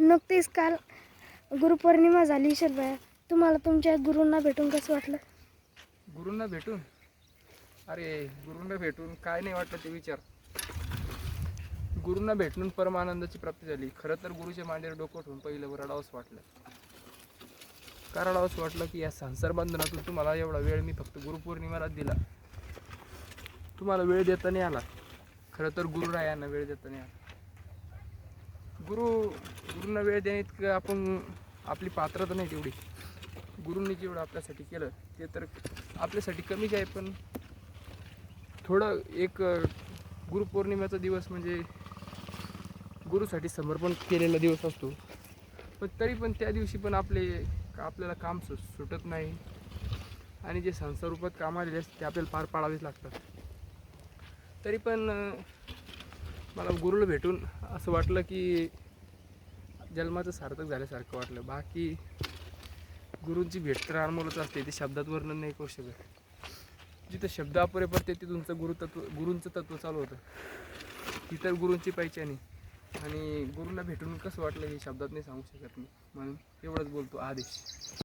नुकतीच काल गुरुपौर्णिमा झाली शर्भया तुम्हाला तुमच्या गुरूंना भेटून कसं वाटलं? गुरूंना भेटून? अरे गुरूंना भेटून काय नाही वाटलं ते विचार. गुरूंना भेटून परमानंदाची प्राप्ती झाली. खरं तर गुरुच्या मांडीवर डोकं ठेवून पहिलं रडावंच वाटलं. का रडावंच वाटलं की या संसार बंधनातून तुम्हाला एवढा वेळ मी फक्त गुरुपौर्णिमेलाच दिला. तुम्हाला वेळ देता नाही आला. खरं तर गुरुरायांना वेळ देता नाही आला. गुरु गुरूंना वेळ देण्यात आपण आपली पात्रता नाही तेवढी. गुरूंनी जेवढं आपल्यासाठी केलं ते तर आपल्यासाठी कमीच आहे पण थोडं एक गुरुपौर्णिमेचा दिवस म्हणजे गुरुसाठी समर्पण केलेला दिवस असतो. पण तरी पण त्या दिवशी पण आपले आपल्याला काम सु सुटत नाही. आणि जे संसार रूपात काम आलेले असते ते आपल्याला पार पाडावेच लागतात. तरी पण मला गुरुला भेटून असं वाटलं की जन्माचं सार्थक झाल्यासारखं वाटलं. बाकी गुरूंची भेट तर अनमोलच असते. ते शब्दात वर्णन नाही करू शकत. जिथं शब्द अपुरे पडते ते तुमचं गुरुतत्व गुरूंचं तत्व चालू होतं. तिथं गुरूंची पहिचानी आणि गुरूंना भेटून कसं वाटलं हे शब्दात नाही सांगू शकत मी. म्हणून एवढंच बोलतो. आदेश.